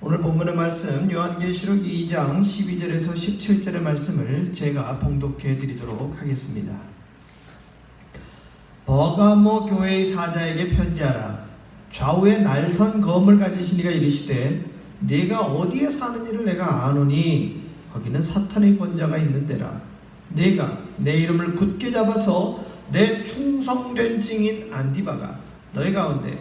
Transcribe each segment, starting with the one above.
오늘 본문의 말씀 요한계시록 2장 12절에서 17절의 말씀을 제가 봉독해 드리도록 하겠습니다. 버가모 교회의 사자에게 편지하라. 좌우에 날선 검을 가지신 이가 이르시되 네가 어디에 사는지를 내가 아노니 거기는 사탄의 권자가 있는 데라. 네가 내 이름을 굳게 잡아서 내 충성된 증인 안디바가 너희 가운데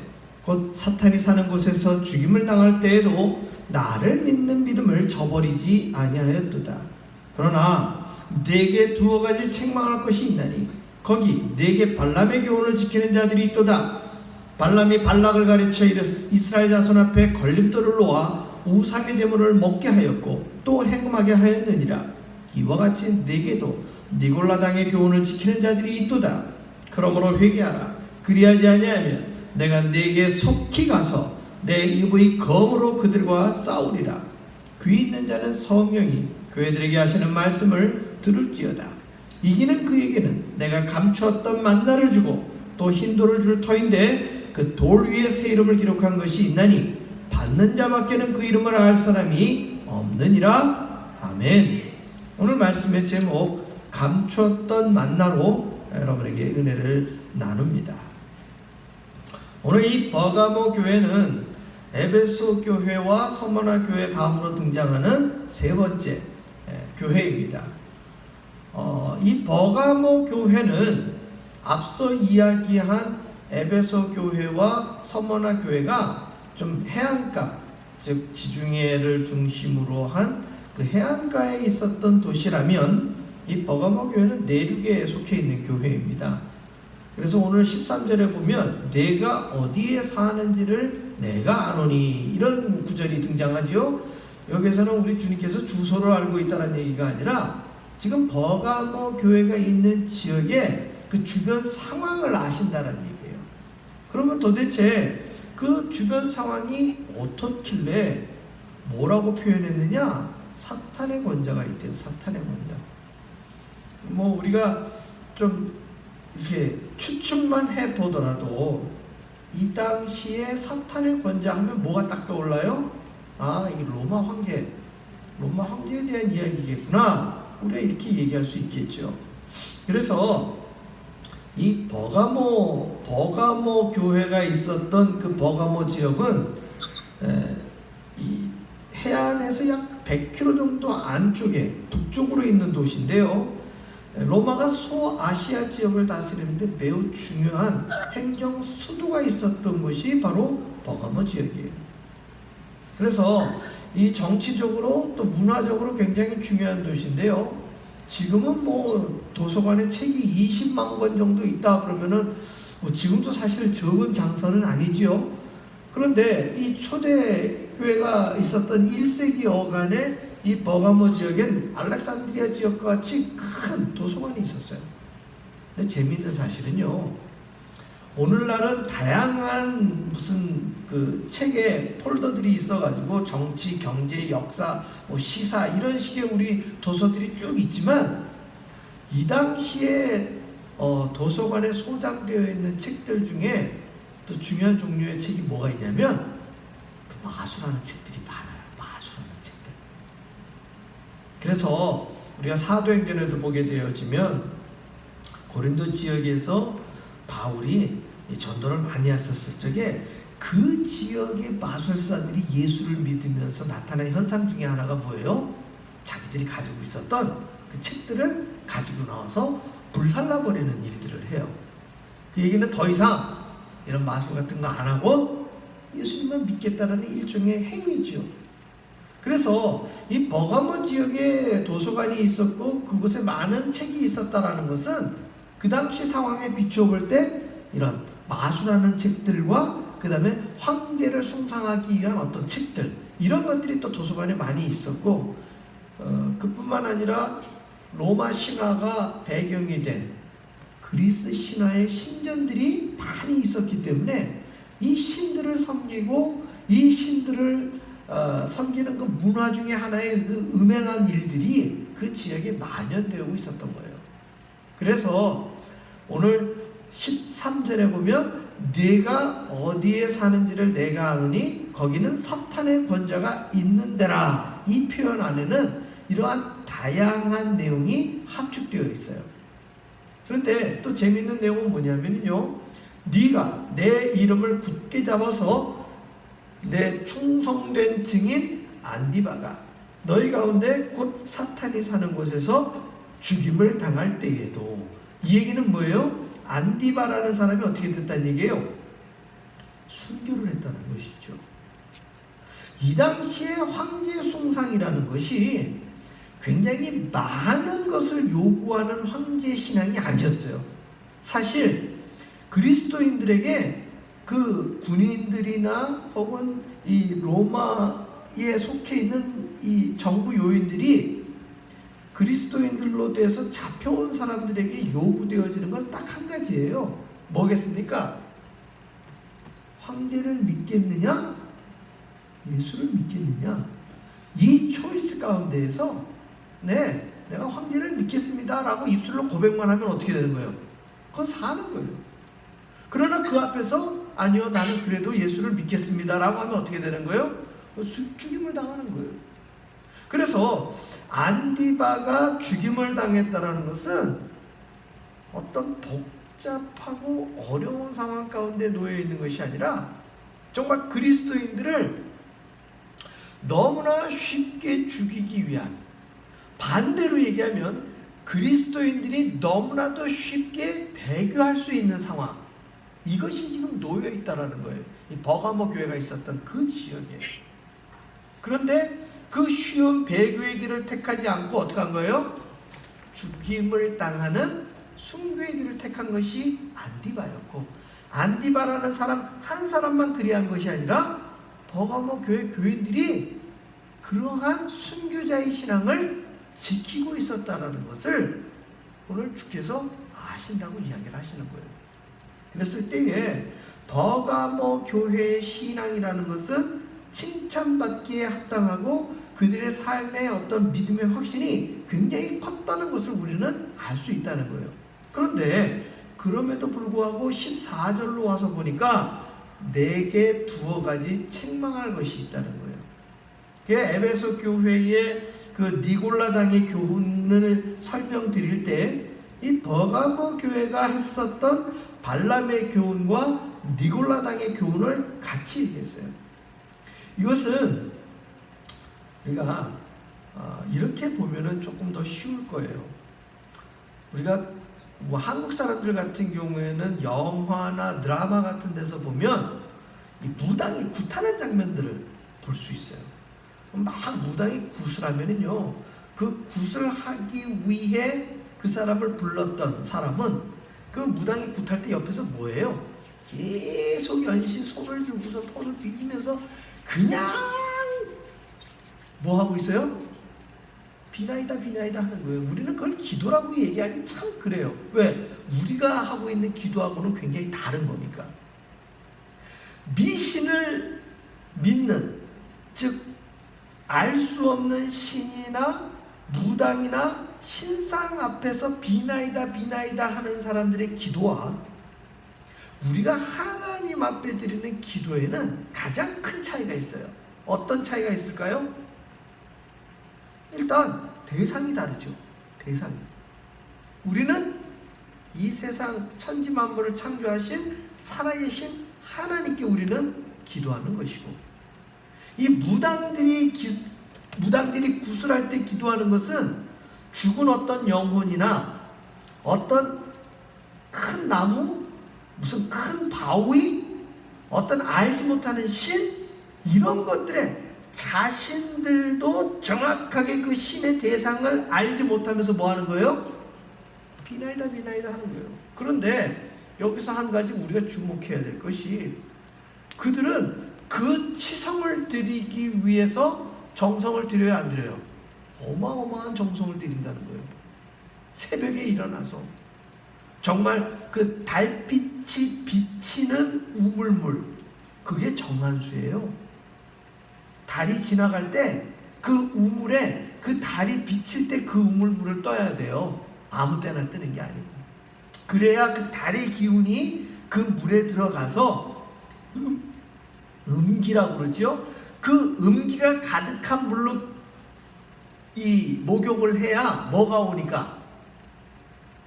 곧 사탄이 사는 곳에서 죽임을 당할 때에도 나를 믿는 믿음을 저버리지 아니하였도다. 그러나 네게 두어 가지 책망할 것이 있나니 거기 네게 발람의 교훈을 지키는 자들이 있도다. 발람이 발락을 가르쳐 이스라엘 자손 앞에 걸림돌을 놓아 우상의 제물을 먹게 하였고 또 행음하게 하였느니라. 이와 같이 네게도 니골라당의 교훈을 지키는 자들이 있도다. 그러므로 회개하라. 그리하지 아니하면 내가 네게 속히 가서 내 입의 검으로 그들과 싸우리라. 귀 있는 자는 성령이 교회들에게 하시는 말씀을 들을지어다. 이기는 그에게는 내가 감추었던 만나를 주고 또 흰돌을 줄 터인데 그 돌 위에 새 이름을 기록한 것이 있나니 받는 자밖에는 그 이름을 알 사람이 없느니라. 아멘. 오늘 말씀의 제목 감추었던 만나로 여러분에게 은혜를 나눕니다. 오늘 이 버가모 교회는 에베소 교회와 서머나 교회 다음으로 등장하는 세 번째 예, 교회입니다. 어, 이 버가모 교회는 앞서 이야기한 에베소 교회와 서머나 교회가 좀 해안가, 즉 지중해를 중심으로 한 그 해안가에 있었던 도시라면 이 버가모 교회는 내륙에 속해 있는 교회입니다. 그래서 오늘 13절에 보면 내가 어디에 사는지를 내가 아노니 이런 구절이 등장하죠. 여기서는 우리 주님께서 주소를 알고 있다는 얘기가 아니라 지금 버가모 교회가 있는 지역의 그 주변 상황을 아신다는 얘기예요. 그러면 도대체 그 주변 상황이 어떻길래 뭐라고 표현했느냐? 사탄의 권자가 있대요. 사탄의 권자. 뭐 우리가 좀 이렇게 추측만 해 보더라도 이 당시에 사탄의 권자 하면 뭐가 딱 떠올라요? 아, 이 로마 황제, 로마 황제에 대한 이야기겠구나. 우리가 이렇게 얘기할 수 있겠죠. 그래서 이 버가모 버가모 교회가 있었던 그 버가모 지역은 에, 이 해안에서 약 100km 정도 안쪽에 북쪽으로 있는 도시인데요. 로마가 소아시아 지역을 다스리는데 매우 중요한 행정 수도가 있었던 곳이 바로 버가모 지역이에요. 그래서 이 정치적으로 또 문화적으로 굉장히 중요한 도시인데요. 지금은 뭐 도서관에 책이 20만 권 정도 있다 그러면은 뭐 지금도 사실 적은 장사는 아니지요. 그런데 이 초대 교회가 있었던 1세기 어간에 이 버가모 지역엔 알렉산드리아 지역과 같이 큰 도서관이 있었어요. 근데 재미있는 사실은요. 오늘날은 다양한 무슨 그 책에 폴더들이 있어가지고 정치, 경제, 역사, 뭐 시사 이런 식의 우리 도서들이 쭉 있지만 이 당시에 어, 도서관에 소장되어 있는 책들 중에 또 중요한 종류의 책이 뭐가 있냐면 그 마수라는 책들이 많아요. 마수라는 책들. 그래서 우리가 사도행전에도 보게 되어지면 고린도 지역에서 바울이 이 전도를 많이 했었을 적에 그 지역의 마술사들이 예수를 믿으면서 나타난 현상 중에 하나가 뭐예요? 자기들이 가지고 있었던 그 책들을 가지고 나와서 불살라 버리는 일들을 해요. 그 얘기는 더 이상 이런 마술 같은 거 안 하고 예수님만 믿겠다는 일종의 행위죠. 그래서 이 버가모 지역에 도서관이 있었고 그곳에 많은 책이 있었다라는 것은 그 당시 상황에 비추어 볼 때 이런 마술하는 책들과 그 다음에 황제를 숭상하기 위한 어떤 책들 이런 것들이 또 도서관에 많이 있었고 어, 그뿐만 아니라 로마 신화가 배경이 된 그리스 신화의 신전들이 많이 있었기 때문에 이 신들을 섬기고 이 신들을 어, 섬기는 그 문화 중에 하나의 그 음행한 일들이 그 지역에 만연되고 있었던 거예요. 그래서 오늘 13절에 보면 내가 어디에 사는지를 내가 아느니 거기는 사탄의 권자가 있는 데라. 이 표현 안에는 이러한 다양한 내용이 합축되어 있어요. 그런데 또 재미있는 내용은 뭐냐면요. 네가 내 이름을 굳게 잡아서 내 충성된 증인 안디바가 너희 가운데 곧 사탄이 사는 곳에서 죽임을 당할 때에도 이 얘기는 뭐예요? 안디바라는 사람이 어떻게 됐다는 얘기예요? 순교를 했다는 것이죠. 이 당시에 황제 숭상이라는 것이 굉장히 많은 것을 요구하는 황제 신앙이 아니었어요. 사실 그리스도인들에게 그 군인들이나 혹은 이 로마에 속해 있는 이 정부 요인들이 그리스도인들로 돼서 잡혀온 사람들에게 요구되어지는 건 딱 한 가지예요. 뭐겠습니까? 황제를 믿겠느냐? 예수를 믿겠느냐? 이 초이스 가운데에서 네, 내가 황제를 믿겠습니다라고 입술로 고백만 하면 어떻게 되는 거예요? 그건 사는 거예요. 그러나 그 앞에서 아니요, 나는 그래도 예수를 믿겠습니다 라고 하면 어떻게 되는 거예요? 죽임을 당하는 거예요. 그래서 안디바가 죽임을 당했다라는 것은 어떤 복잡하고 어려운 상황 가운데 놓여 있는 것이 아니라 정말 그리스도인들을 너무나 쉽게 죽이기 위한 반대로 얘기하면 그리스도인들이 너무나도 쉽게 배교할 수 있는 상황 이것이 지금 놓여 있다라는 거예요. 이 버가모 교회가 있었던 그 지역에. 그런데 그 쉬운 배교의 길을 택하지 않고 어떻게 한 거예요? 죽임을 당하는 순교의 길을 택한 것이 안디바였고 안디바라는 사람 한 사람만 그리한 것이 아니라 버가모 교회 교인들이 그러한 순교자의 신앙을 지키고 있었다라는 것을 오늘 주께서 아신다고 이야기를 하시는 거예요. 그랬을 때에 버가모 교회의 신앙이라는 것은 칭찬받기에 합당하고 그들의 삶의 어떤 믿음의 확신이 굉장히 컸다는 것을 우리는 알 수 있다는 거예요. 그런데 그럼에도 불구하고 14절로 와서 보니까 내게 두어 가지 책망할 것이 있다는 거예요. 그 에베소 교회의 그 니골라당의 교훈을 설명드릴 때 이 버가모 교회가 했었던 발람의 교훈과 니골라당의 교훈을 같이 얘기했어요. 이것은 우리가 어, 이렇게 보면은 조금 더 쉬울 거예요. 우리가 뭐 한국 사람들 같은 경우에는 영화나 드라마 같은 데서 보면 이 무당이 구타는 장면들을 볼 수 있어요. 막 무당이 구슬하면은요, 그 구슬하기 위해 그 사람을 불렀던 사람은 그 무당이 굿할 때 옆에서 뭐예요? 계속 연신 손을 들고서 손을 비비면서 그냥 뭐 하고 있어요? 비나이다 비나이다 하는 거예요. 우리는 그걸 기도라고 얘기하기 참 그래요. 왜? 우리가 하고 있는 기도하고는 굉장히 다른 거니까. 미신을 믿는 즉 알 수 없는 신이나 무당이나 신상 앞에서 비나이다 비나이다 하는 사람들의 기도와 우리가 하나님 앞에 드리는 기도에는 가장 큰 차이가 있어요. 어떤 차이가 있을까요? 일단 대상이 다르죠. 대상이. 우리는 이 세상 천지 만물을 창조하신 살아계신 하나님께 우리는 기도하는 것이고 이 무당들이 기, 무당들이 구슬할 때 기도하는 것은 죽은 어떤 영혼이나 어떤 큰 나무, 무슨 큰 바위, 어떤 알지 못하는 신, 이런 것들에 자신들도 정확하게 그 신의 대상을 알지 못하면서 뭐 하는 거예요? 비나이다, 비나이다 하는 거예요. 그런데 여기서 한 가지 우리가 주목해야 될 것이 그들은 그 치성을 드리기 위해서 정성을 들여야 안 들여요? 어마어마한 정성을 들인다는 거예요. 새벽에 일어나서 정말 그 달빛이 비치는 우물물 그게 정한수예요. 달이 지나갈 때 그 우물에 그 달이 비칠 때 그 우물물을 떠야 돼요. 아무 때나 뜨는 게 아니고. 그래야 그 달의 기운이 그 물에 들어가서 음기라고 그러죠. 그 음기가 가득한 물로 이 목욕을 해야 뭐가 오니까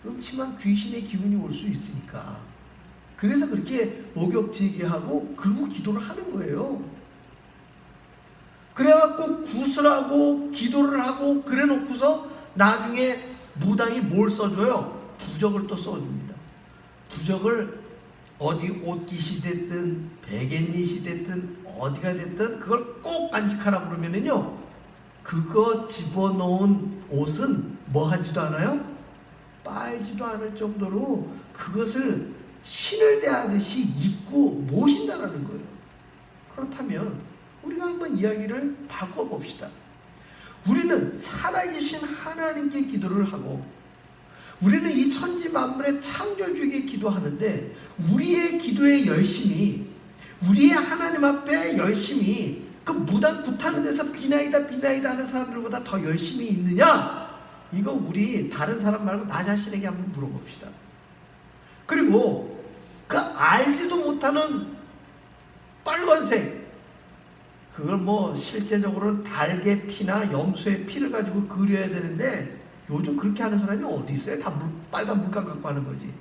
음침한 귀신의 기운이 올 수 있으니까. 그래서 그렇게 목욕 제기하고 그리고 기도를 하는 거예요. 그래갖고 구슬하고 기도를 하고 그래 놓고서 나중에 무당이 뭘 써줘요? 부적을 또 써줍니다. 부적을 어디 옷깃이 됐든 베갯잎이 됐든 어디가 됐든 그걸 꼭 간직하라 그러면은요 그거 집어넣은 옷은 뭐 하지도 않아요? 빨지도 않을 정도로 그것을 신을 대하듯이 입고 모신다라는 거예요. 그렇다면 우리가 한번 이야기를 바꿔봅시다. 우리는 살아계신 하나님께 기도를 하고 우리는 이 천지 만물의 창조주에게 기도하는데 우리의 기도의 열심이 우리의 하나님 앞에 열심히 그 무당 굿하는 데서 비나이다 비나이다 하는 사람들보다 더 열심히 있느냐? 이거 우리 다른 사람 말고 나 자신에게 한번 물어봅시다. 그리고 그 알지도 못하는 빨간색 그걸 뭐 실제적으로는 달개 피나 염소의 피를 가지고 그려야 되는데 요즘 그렇게 하는 사람이 어디 있어요? 다 물, 빨간 물감 갖고 하는 거지.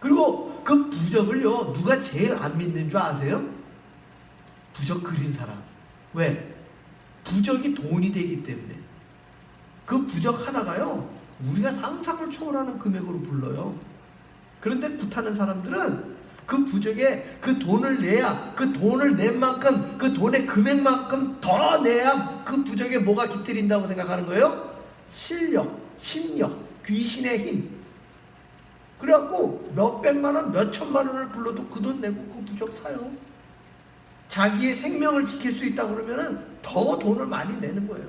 그리고 그 부적을요 누가 제일 안 믿는 줄 아세요? 부적 그린 사람. 왜? 부적이 돈이 되기 때문에. 그 부적 하나가요 우리가 상상을 초월하는 금액으로 불러요. 그런데 굿하는 사람들은 그 부적에 그 돈을 내야 그 돈을 낸 만큼 그 돈의 금액만큼 더 내야 그 부적에 뭐가 깃들인다고 생각하는 거예요? 실력, 심력, 귀신의 힘. 그래갖고 몇백만 원, 몇천만 원을 불러도 그 돈 내고 그 부적 사요. 자기의 생명을 지킬 수 있다 그러면은 더 돈을 많이 내는 거예요.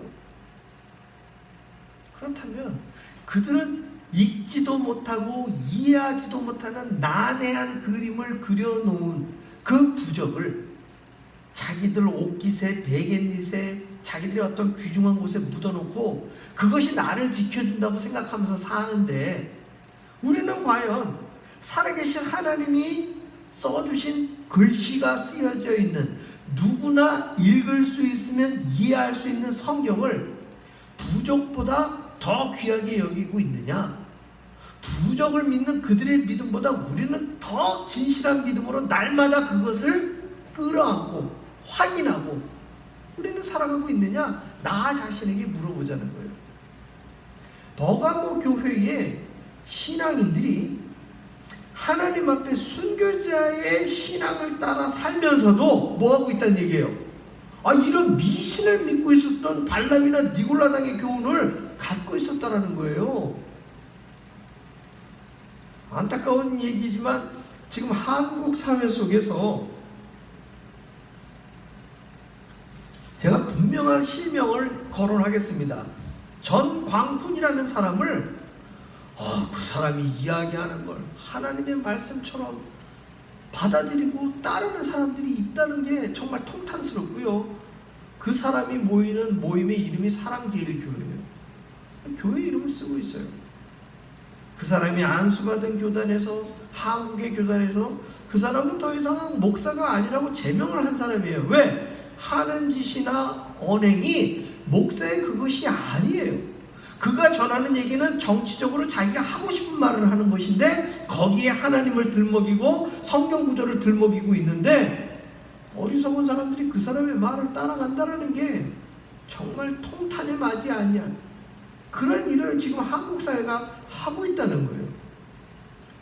그렇다면 그들은 읽지도 못하고 이해하지도 못하는 난해한 그림을 그려놓은 그 부적을 자기들 옷깃에 베갯잎에 자기들의 어떤 귀중한 곳에 묻어놓고 그것이 나를 지켜준다고 생각하면서 사는데 우리는 과연 살아계신 하나님이 써주신 글씨가 쓰여져 있는 누구나 읽을 수 있으면 이해할 수 있는 성경을 부족보다 더 귀하게 여기고 있느냐? 부적을 믿는 그들의 믿음보다 우리는 더 진실한 믿음으로 날마다 그것을 끌어안고 확인하고 우리는 살아가고 있느냐? 나 자신에게 물어보자는 거예요. 버가모 교회의 신앙인들이 하나님 앞에 순교자의 신앙을 따라 살면서도 뭐 하고 있다는 얘기예요? 아 이런 미신을 믿고 있었던 발람이나 니골라당의 교훈을 갖고 있었다라는 거예요. 안타까운 얘기지만 지금 한국 사회 속에서 제가 분명한 실명을 거론하겠습니다. 전광훈이라는 사람을 어, 그 사람이 이야기하는 걸 하나님의 말씀처럼 받아들이고 따르는 사람들이 있다는 게 정말 통탄스럽고요. 그 사람이 모이는 모임의 이름이 사랑제일교회예요. 교회 이름을 쓰고 있어요. 그 사람이 안수받은 교단에서 한국의 교단에서 그 사람은 더 이상 목사가 아니라고 제명을 한 사람이에요. 왜? 하는 짓이나 언행이 목사의 그것이 아니에요. 그가 전하는 얘기는 정치적으로 자기가 하고 싶은 말을 하는 것인데 거기에 하나님을 들먹이고 성경 구절을 들먹이고 있는데 어리석은 사람들이 그 사람의 말을 따라간다는 게 정말 통탄에 맞이 아니야. 그런 일을 지금 한국 사회가 하고 있다는 거예요.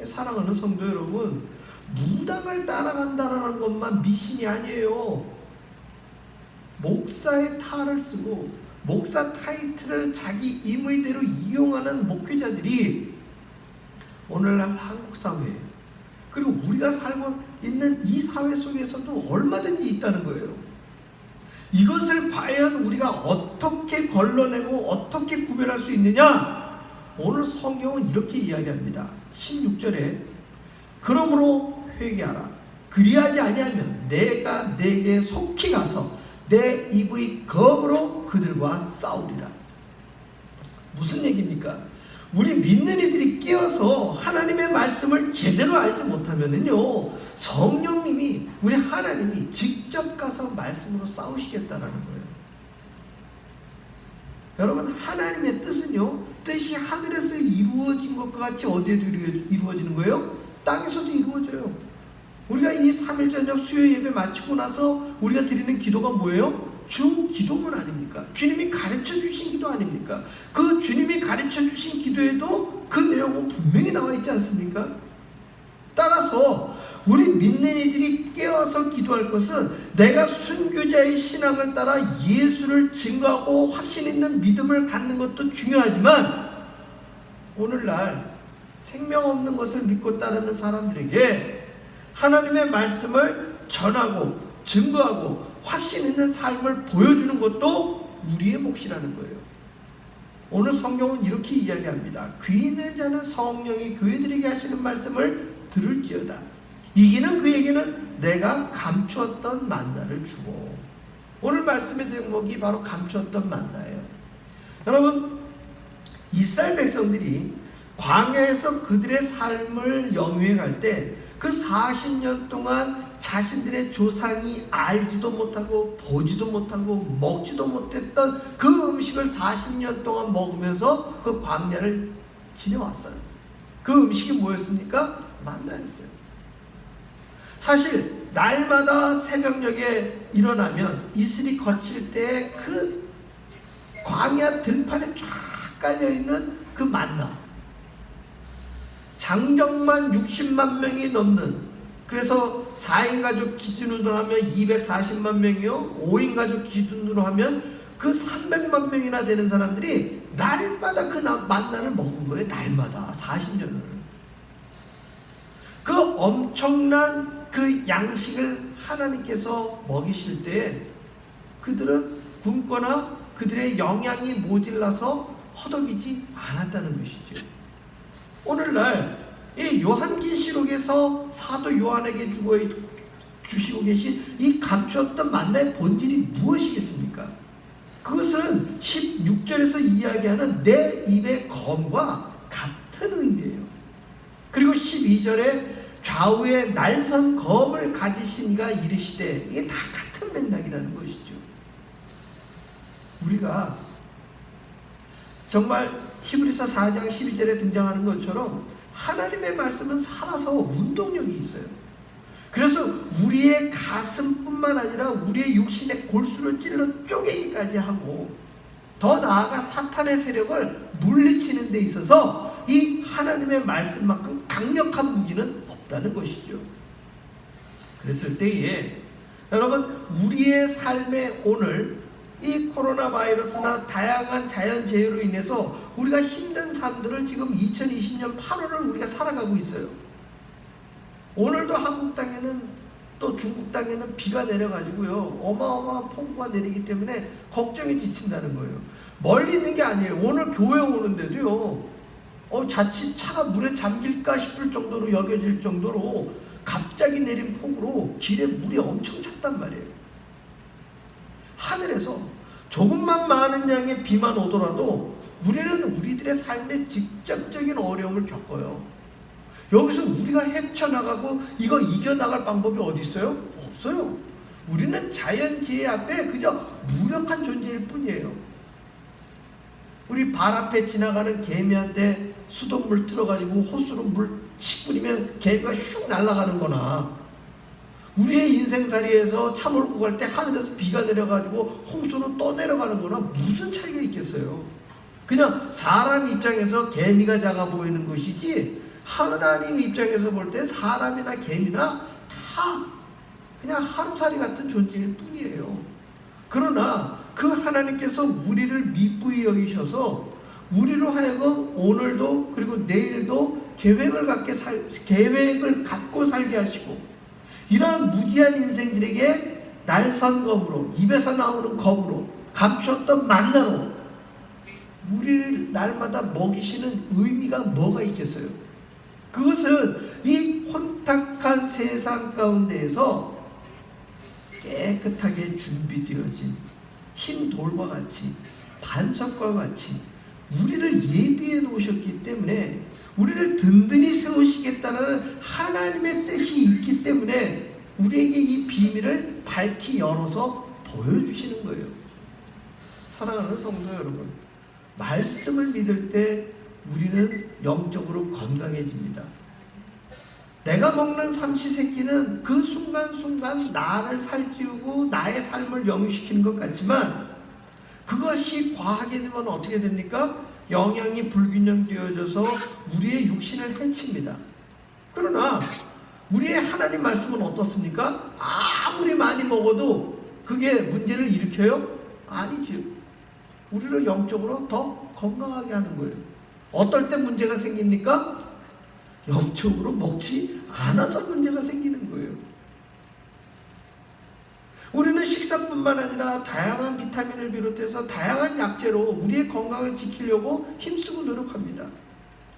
사랑하는 성도 여러분, 무당을 따라간다는 것만 미신이 아니에요. 목사의 탈을 쓰고 목사 타이틀을 자기 임의대로 이용하는 목회자들이 오늘날 한국 사회 그리고 우리가 살고 있는 이 사회 속에서도 얼마든지 있다는 거예요. 이것을 과연 우리가 어떻게 걸러내고 어떻게 구별할 수 있느냐? 오늘 성경은 이렇게 이야기합니다. 16절에 그러므로 회개하라. 그리하지 아니하면 내가 내게 속히 가서 내 입의 검으로 그들과 싸우리라. 무슨 얘기입니까? 우리 믿는 이들이 깨어서 하나님의 말씀을 제대로 알지 못하면은요 성령님이 우리 하나님이 직접 가서 말씀으로 싸우시겠다라는 거예요. 여러분 하나님의 뜻은요 뜻이 하늘에서 이루어진 것과 같이 어디에도 이루- 이루어지는 거예요? 땅에서도 이루어져요. 우리가 이 3일 저녁 수요 예배 마치고 나서 우리가 드리는 기도가 뭐예요? 주 기도문 아닙니까? 주님이 가르쳐 주신 기도 아닙니까? 그 주님이 가르쳐 주신 기도에도 그 내용은 분명히 나와 있지 않습니까? 따라서 우리 믿는 이들이 깨어서 기도할 것은 내가 순교자의 신앙을 따라 예수를 증거하고 확신 있는 믿음을 갖는 것도 중요하지만 오늘날 생명 없는 것을 믿고 따르는 사람들에게 하나님의 말씀을 전하고 증거하고 확신 있는 삶을 보여주는 것도 우리의 몫이라는 거예요. 오늘 성경은 이렇게 이야기합니다. 귀 있는 자는 성령이 교회들에게 하시는 말씀을 들을지어다. 이기는 그에게는 내가 감추었던 만나를 주고 오늘 말씀의 제목이 바로 감추었던 만나예요. 여러분 이스라엘 백성들이 광야에서 그들의 삶을 영위해 갈 때 그 40년 동안 자신들의 조상이 알지도 못하고 보지도 못하고 먹지도 못했던 그 음식을 40년 동안 먹으면서 그 광야를 지내왔어요. 그 음식이 뭐였습니까? 만나였어요. 사실 날마다 새벽녘에 일어나면 이슬이 거칠 때 그 광야 들판에 쫙 깔려 있는 그 만나 장정만 60만 명이 넘는 그래서 4인 가족 기준으로 하면 240만 명이요 5인 가족 기준으로 하면 그 300만 명이나 되는 사람들이 날마다 그 나- 만나를 먹은 거예요 날마다 40년을 그 엄청난 그 양식을 하나님께서 먹이실 때 그들은 굶거나 그들의 영양이 모질라서 허덕이지 않았다는 것이죠. 오늘날 이 요한계시록에서 사도 요한에게 주고 주시고 계신 이 감추었던 만나의 본질이 무엇이겠습니까? 그것은 16절에서 이야기하는 내 입의 검과 같은 의미예요. 그리고 12절에 좌우에 날선 검을 가지신 이가 이르시되 이게 다 같은 맥락이라는 것이죠. 우리가 정말 히브리서 4장 12절에 등장하는 것처럼 하나님의 말씀은 살아서 운동력이 있어요. 그래서 우리의 가슴뿐만 아니라 우리의 육신의 골수를 찔러 쪼개기까지 하고 더 나아가 사탄의 세력을 물리치는 데 있어서 이 하나님의 말씀만큼 강력한 무기는 없다는 것이죠. 그랬을 때에 여러분 우리의 삶에 오늘 이 코로나 바이러스나 다양한 자연 재해로 인해서 우리가 힘든 삶들을 지금 2020년 8월을 우리가 살아가고 있어요. 오늘도 한국 땅에는 또 중국 땅에는 비가 내려가지고요 어마어마한 폭우가 내리기 때문에 걱정에 지친다는 거예요. 멀리 있는 게 아니에요. 오늘 교회 오는데도요. 어 자칫 차가 물에 잠길까 싶을 정도로 여겨질 정도로 갑자기 내린 폭우로 길에 물이 엄청 찼단 말이에요. 하늘에서 조금만 많은 양의 비만 오더라도 우리는 우리들의 삶에 직접적인 어려움을 겪어요. 여기서 우리가 헤쳐나가고 이거 이겨나갈 방법이 어디 있어요? 없어요. 우리는 자연재해 앞에 그저 무력한 존재일 뿐이에요. 우리 발 앞에 지나가는 개미한테 수돗물 틀어가지고 호수로 물 씩 뿌리면 개가 슉 날아가는 거나 우리의 인생살이에서 차 몰고 갈 때 하늘에서 비가 내려가지고 홍수로 떠내려가는 거나 무슨 차이가 있겠어요. 그냥 사람 입장에서 개미가 작아 보이는 것이지 하나님 입장에서 볼 때 사람이나 개미나 다 그냥 하루살이 같은 존재일 뿐이에요. 그러나 그 하나님께서 우리를 미쁘이 여기셔서 우리로 하여금 오늘도 그리고 내일도 계획을 갖게 살 계획을 갖고 살게 하시고 이러한 무지한 인생들에게 날선 검으로 입에서 나오는 검으로 감추었던 만나로 우리를 날마다 먹이시는 의미가 뭐가 있겠어요? 그것은 이 혼탁한 세상 가운데에서 깨끗하게 준비되어진 흰 돌과 같이 반석과 같이 우리를 예비해 놓으셨기 때문에 우리를 든든히 세우시겠다는 하나님의 뜻이 있기 때문에 우리에게 이 비밀을 밝히 열어서 보여주시는 거예요. 사랑하는 성도 여러분, 말씀을 믿을 때 우리는 영적으로 건강해집니다. 내가 먹는 삼시세끼는 그 순간순간 나를 살찌우고 나의 삶을 영위시키는 것 같지만 그것이 과하게 되면 어떻게 됩니까? 영양이 불균형되어져서 우리의 육신을 해칩니다. 그러나 우리의 하나님 말씀은 어떻습니까? 아무리 많이 먹어도 그게 문제를 일으켜요? 아니지요. 우리를 영적으로 더 건강하게 하는 거예요. 어떨 때 문제가 생깁니까? 영적으로 먹지 않아서 문제가 생기는 거예요. 우리는 식사뿐만 아니라 다양한 비타민을 비롯해서 다양한 약재로 우리의 건강을 지키려고 힘쓰고 노력합니다.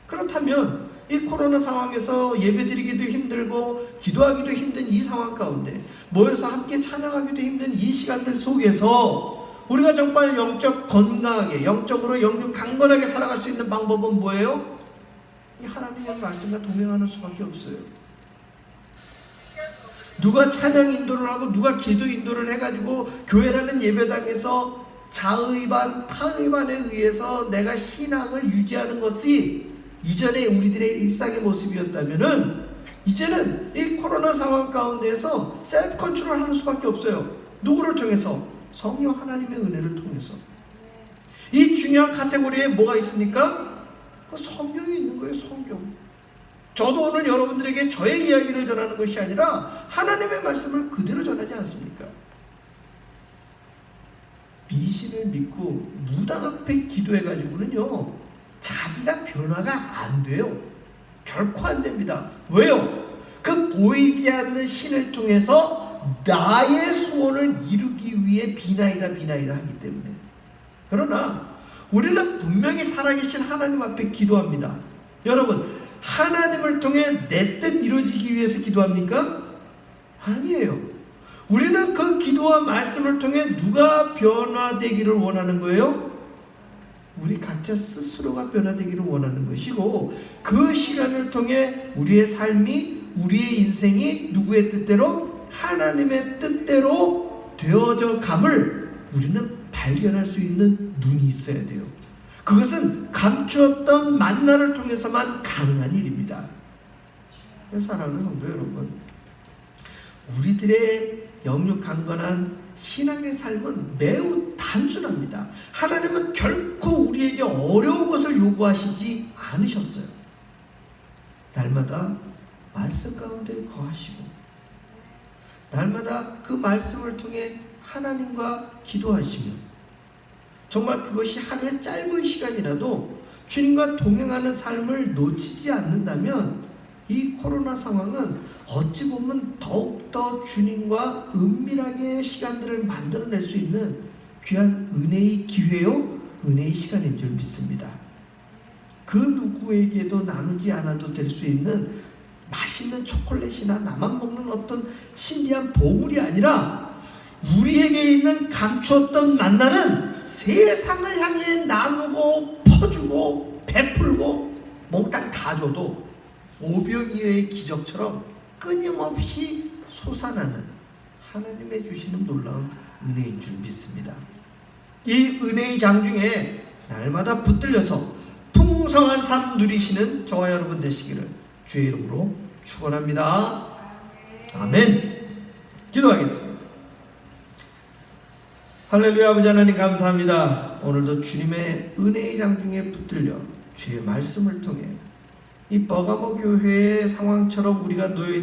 그렇다면 이 코로나 상황에서 예배드리기도 힘들고 기도하기도 힘든 이 상황 가운데 모여서 함께 찬양하기도 힘든 이 시간들 속에서 우리가 정말 영적 건강하게 영적으로 영적 강건하게 살아갈 수 있는 방법은 뭐예요? 이 하나님의 말씀과 동행하는 수밖에 없어요. 누가 찬양 인도를 하고 누가 기도 인도를 해가지고 교회라는 예배당에서 자의반 타의반에 의해서 내가 신앙을 유지하는 것이 이전에 우리들의 일상의 모습이었다면은 이제는 이 코로나 상황 가운데서 셀프 컨트롤 하는 수밖에 없어요. 누구를 통해서? 성령 하나님의 은혜를 통해서. 이 중요한 카테고리에 뭐가 있습니까? 그 성경이 있는 거예요, 성경. 저도 오늘 여러분들에게 저의 이야기를 전하는 것이 아니라 하나님의 말씀을 그대로 전하지 않습니까? 미신을 믿고 무당 앞에 기도해가지고는요, 자기가 변화가 안 돼요. 결코 안 됩니다. 왜요? 그 보이지 않는 신을 통해서 나의 소원을 이루기 위해 비나이다 비나이다 하기 때문에. 그러나 우리는 분명히 살아계신 하나님 앞에 기도합니다. 여러분, 하나님을 통해 내 뜻 이루어지기 위해서 기도합니까? 아니에요. 우리는 그 기도와 말씀을 통해 누가 변화되기를 원하는 거예요? 우리 각자 스스로가 변화되기를 원하는 것이고 그 시간을 통해 우리의 삶이 우리의 인생이 누구의 뜻대로 하나님의 뜻대로 되어져 감을 우리는 발견할 수 있는 눈이 있어야 돼요. 그것은 감추었던 만나를 통해서만 가능한 일입니다. 사랑하는 성도 여러분, 우리들의 영육 강건한 신앙의 삶은 매우 단순합니다. 하나님은 결코 우리에게 어려운 것을 요구하시지 않으셨어요. 날마다 말씀 가운데 거하시고, 날마다 그 말씀을 통해 하나님과 기도하시며, 정말 그것이 하루의 짧은 시간이라도 주님과 동행하는 삶을 놓치지 않는다면 이 코로나 상황은 어찌 보면 더욱더 주님과 은밀하게 시간들을 만들어낼 수 있는 귀한 은혜의 기회요, 은혜의 시간인 줄 믿습니다. 그 누구에게도 나누지 않아도 될 수 있는 맛있는 초콜릿이나 나만 먹는 어떤 신비한 보물이 아니라 우리에게 있는 감추었던 만나는 세상을 향해 나누고 퍼주고 베풀고 몽땅 다 줘도 오병이어의 기적처럼 끊임없이 솟아나는 하나님의 주시는 놀라운 은혜인 줄 믿습니다. 이 은혜의 장중에 날마다 붙들려서 풍성한 삶 누리시는 저와 여러분 되시기를 주의 이름으로 축원합니다. 아멘. 기도하겠습니다. 할렐루야 아버지 하나님 감사합니다. 오늘도 주님의 은혜의 장중에 붙들려 주의 말씀을 통해 이 버가모 교회의 상황처럼 우리가 놓여